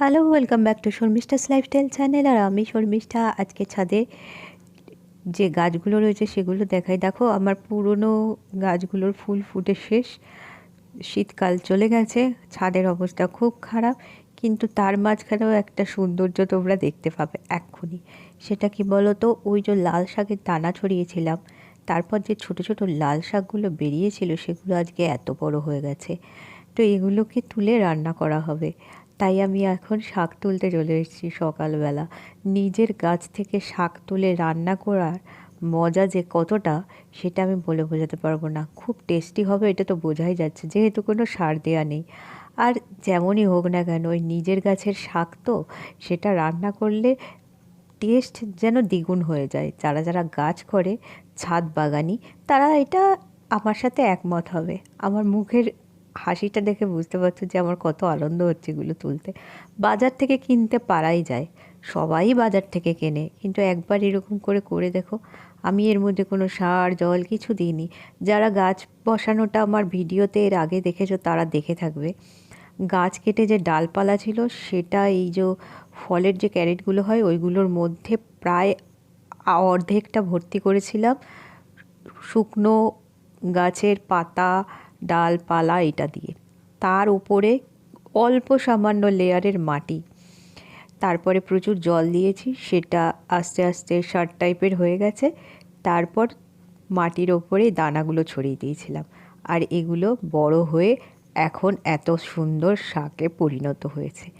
Hello welcome back to Sharmistha's lifestyle channel আর আমি শর্মিষ্ঠা আজকে ছাদে যে গাছগুলো রয়েছে সেগুলো দেখাই। দেখো, আমার পুরনো গাছগুলোর ফুল ফুটে শেষ। শীতকাল চলে গেছে, ছাদের অবস্থা খুব খারাপ, কিন্তু তার মাঝখানেও একটা সৌন্দর্য তোমরা দেখতে পাবে এক্ষুনি। সেটা কি বলো তো ওই যে লাল শাকের দানা ছড়িয়েছিলাম, তারপর যে ছোট ছোট লাল শাকগুলো বেরিয়েছিল, সেগুলো আজকে এত বড় হয়ে গেছে। তো এগুলোকে তুলে রান্না করা হবে। তাই আমি এখন শাক তুলতে চলে এসেছি সকালবেলা। নিজের গাছ থেকে শাক তুলে রান্না করার মজা যে কতটা, সেটা আমি বলে বোঝাতে পারব না। খুব টেস্টি হবে, এটা তো বোঝাই যাচ্ছে, যেহেতু কোনো সার দেওয়া নেই। আর যেমনই হোক না কেন, ওই নিজের গাছের শাক তো, সেটা রান্না করলে টেস্ট যেন দ্বিগুণ হয়ে যায়। যারা যারা গাছ করে, ছাদ বাগানি, তারা এটা আমার সাথে একমত হবে। আমার মুখের হাসিটা দেখে বুঝতে পারছ যে আমার কত আনন্দ হচ্ছে এগুলো তুলতে। বাজার থেকে কিনতে পারাই যায়। সবাই বাজার থেকে কেনে। কিন্তু একবার এরকম করে করে দেখো, আমি এর মধ্যে কোনো সার, জল কিছু দিইনি। যারা গাছ বসানোটা আমার ভিডিওতে এর আগে দেখেছ তারা দেখে থাকবে। গাছ কেটে যে ডালপালা ছিল, সেটা এই যে ফলের যে ক্যারেটগুলো হয়, ওইগুলোর মধ্যে প্রায় অর্ধেকটা ভর্তি করেছিলাম। শুকনো গাছের পাতা ডালপালা এটা দিয়ে। তার উপরে অল্প সামান্য লেয়ারের মাটি। তারপরে প্রচুর জল দিয়েছি, সেটা আস্তে আস্তে সার টাইপের হয়ে গেছে। তারপর মাটির ওপরে দানাগুলো ছড়িয়ে দিয়েছিলাম। আর এগুলো বড় হয়ে এখন এত সুন্দর শাকে পরিণত হয়েছে।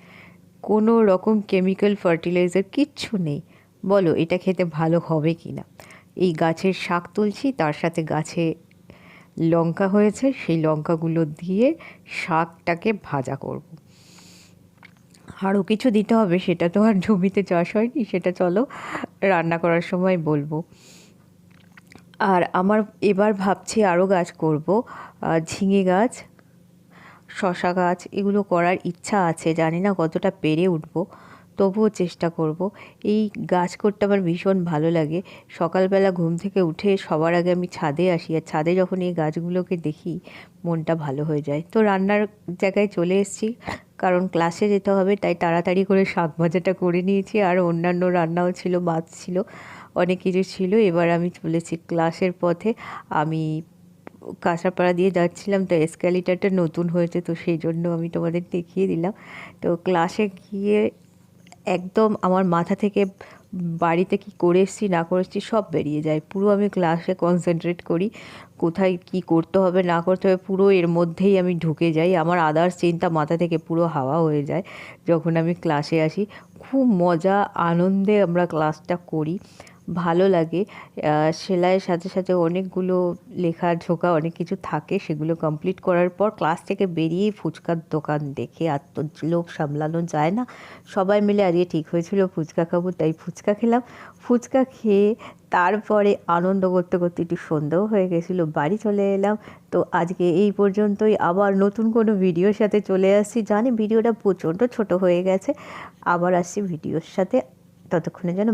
কোনো রকম কেমিক্যাল ফার্টিলাইজার কিচ্ছু নেই। বলো, এটা খেতে ভালো হবে কি না এই গাছের শাক তুলছি, তার সাথে গাছে লঙ্কা হয়েছে, সেই লঙ্কাগুলো দিয়ে শাকটাকে ভাজা করব। আরও কিছু দিতে হবে, সেটা তো আর জমিতে চাষ হয়নি, সেটা চলো রান্না করার সময় বলব। আর আমার এবার ভাবছি আরও গাছ করব ঝিঙে গাছ, শশা গাছ, এগুলো করার ইচ্ছা আছে, জানি না কতটা পেরে উঠবো। তবুও চেষ্টা করব। এই গাছ করতে আমার ভীষণ ভালো লাগে। সকালবেলা ঘুম থেকে উঠে সবার আগে আমি ছাদে আসি আর ছাদে যখন এই গাছগুলোকে দেখি, মনটা ভালো হয়ে যায়। তো রান্নার জায়গায় চলে এসেছি, কারণ ক্লাসে যেতে হবে, তাই তাড়াতাড়ি করে শাক ভাজাটা করে নিয়েছি আর অন্যান্য রান্নাও ছিল মাছ ছিল, অনেক কিছু ছিল। এবার আমি চলেছি ক্লাসের পথে। আমি কাঁচাপাড়া দিয়ে যাচ্ছিলাম, তো এসক্যালিটারটা নতুন হয়েছে, তো সেই জন্য আমি তোমাদের দেখিয়ে দিলাম। তো ক্লাসে গিয়ে একদম আমার মাথা থেকে বাড়িতে কি করে এসেছি, না করে এসেছি, সব বেরিয়ে যায়। পুরো আমি ক্লাসে কনসেন্ট্রেট করি, কোথায় কি করতে হবে, না করতে হবে, পুরো এর মধ্যেই আমি ঢুকে যাই। আমার আদার্স চিন্তা মাথা থেকে পুরো হাওয়া হয়ে যায় যখন আমি ক্লাসে আসি। খুব মজা, আনন্দে আমরা ক্লাসটা করি। ভালো লাগে। সেলাইয়ের সাথে সাথে অনেকগুলো লেখা ঝোঁকা অনেক কিছু থাকে, সেগুলো কমপ্লিট করার পর ক্লাস থেকে বেরিয়ে ফুচকার দোকান দেখে আর তো লোভ সামলানো যায় না। সবাই মিলে আজকে ঠিক হয়েছিল, ফুচকা খাব। তাই ফুচকা খেলাম। ফুচকা খেয়ে তারপরে আনন্দ করতে করতে একটু সন্দেহ হয়ে গেছিল, বাড়ি চলে এলাম। তো আজকে এই পর্যন্তই। আবার নতুন কোনো ভিডিওর সাথে চলে আসছি। জানি ভিডিওটা প্রচণ্ড ছোট হয়ে গেছে। আবার আসছি ভিডিওর সাথে। ততক্ষণে যেন